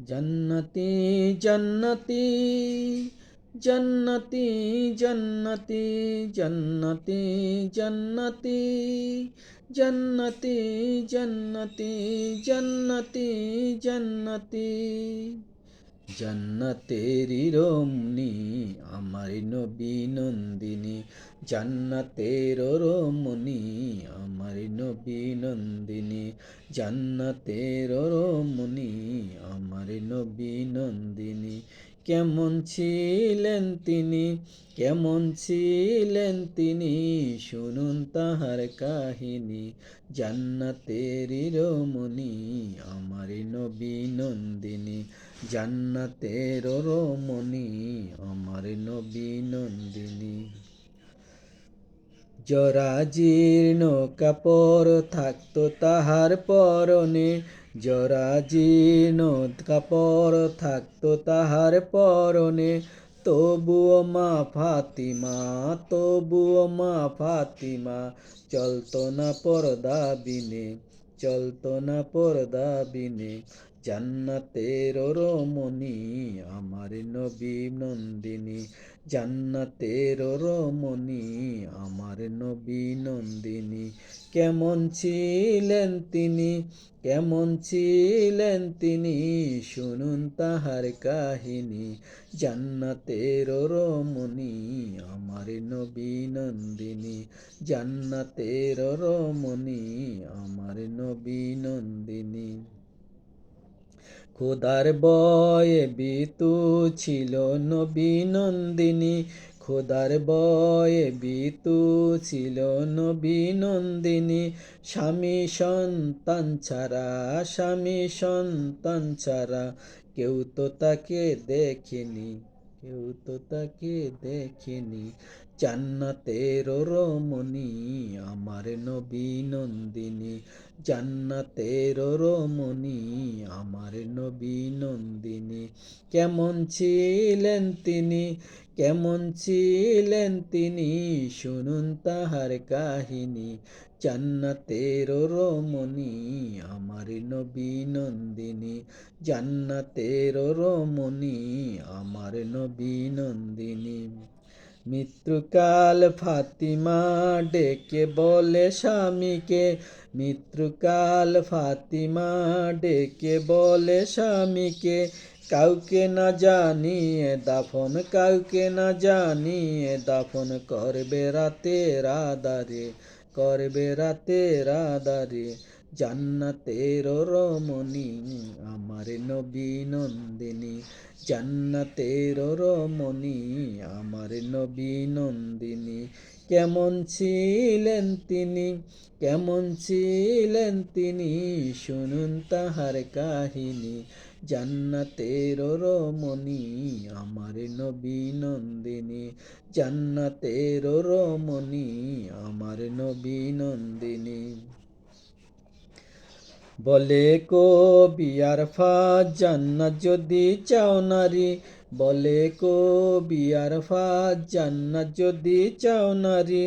জন্নতি জন্নতি জন্নতি জন্নতি জন্নতি জন্নতি জন্নতি জন্নতি জন্নতি জন্নতি জান্নাতেরি রমণী আমার নবী নন্দিনী। জান্নাতের রমণী, আমার নবী নন্দিনী। জান্নাতের রমণী, আমার নবী নন্দিনী। কেমন ছিলেন তিনি, কেমন ছিলেন তিনি, শুনুন তাহার কাহিনী। জান্নাতেরি রমণী, আমার নবী নন্দিনী। জান্নাতের রমণী, আমার নবী নন্দিনী। জরাজীর্ণ কাপড় থাকতো তাহার পরনে। জরাজীর্ণ কাপড় থাকতো তাহার পরনে। তবুও মা ফাতিমা, তবুও মা ফাতিমা, চলতো না পর্দা বিনে, চলতো না পর্দা বিনে। জান্নাতের রমণী, আমার নবী নন্দিনী। জান্নাতের রমণী, আমার নবী নন্দিনী। কেমন ছিলেন তিনি, কেমন ছিলেন তিনি, শুনুন তাহার কাহিনী। জান্নাতের রমণী, আমার নবী নন্দিনী। জান্নাতের রমণী, আমার নবী নন্দিনী। খোদার বয়ে বিতু ছিল নবী নন্দিনী। খোদার বয়ে বিতু ছিল নবী নন্দিনী। স্বামী সন্তান ছাড়া, স্বামী সন্তান ছাড়া কেউ তো তাকে দেখেনি, কেউ তো তাকে দেখেনি। জান্নাতের রমণী, আমার নবী নন্দিনী। জান্নাতের রমণী, আমার নবী নন্দিনী। কেমন ছিলেন তিনি, কেমন ছিলেন তিনি, শুনুন তাহার কাহিনী। জান্নাতের রমণী, আমার নবী নন্দিনী। জান্নাতের রমণী, আমার নবী নন্দিনী। মৃত্যুকাল ফাতিমা ডেকে বলে স্বামীকে। মৃত্যুকাল ফাতিমা ডেকে বলে স্বামীকে, কাউকে না জানিয়ে দাফন, কাউকে না জানিয়ে দাফন করবে রাতে রাদারে করবে রাতে রাদারে জান্নাতের রমণী, আমার নবী নন্দিনী। জান্নাতের রমণী, আমার নবী নন্দিনী। কেমন ছিলেন তিনি, কেমন ছিলেন তিনি, শুনুন তাহার কাহিনী। জান্নাতের রমণী, আমার নবী নন্দিনী। জান্নাতের রমণী, আমার নবী নন্দিনী। বলে কবি ফা জান্নাত যদি চাও নারী। বলে কবি ফা জান্নাত যদি চাও নারী।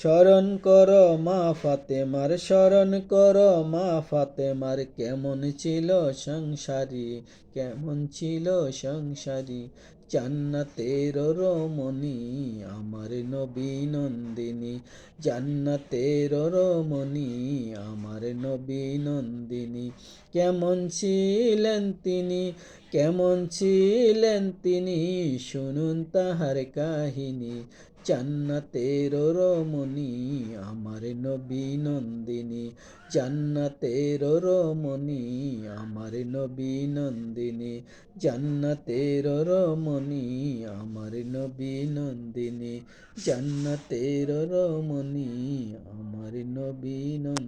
স্মরণ কর মা ফাতেমার স্মরণ কর মা ফাতেমার। কেমন ছিল সংসারী, কেমন ছিল সংসারী? জান্নাতের রমণী, আমার নবী নন্দিনী। জান্নাতের রমণী, আমার নবী নন্দিনী। কেমন ছিলেন তিনি, কেমন ছিলেন তিনি? শুনুন তাহার কাহিনী। জান্নাতের রমণী, আমার নবী নন্দিনী। জান্নাতের রমণী, আমার নবী নন্দিনী। জান্নাতের রমণী, আমার নবী নন্দিনী। জান্নাতের রমণী, আমার নবী নন্দিনী।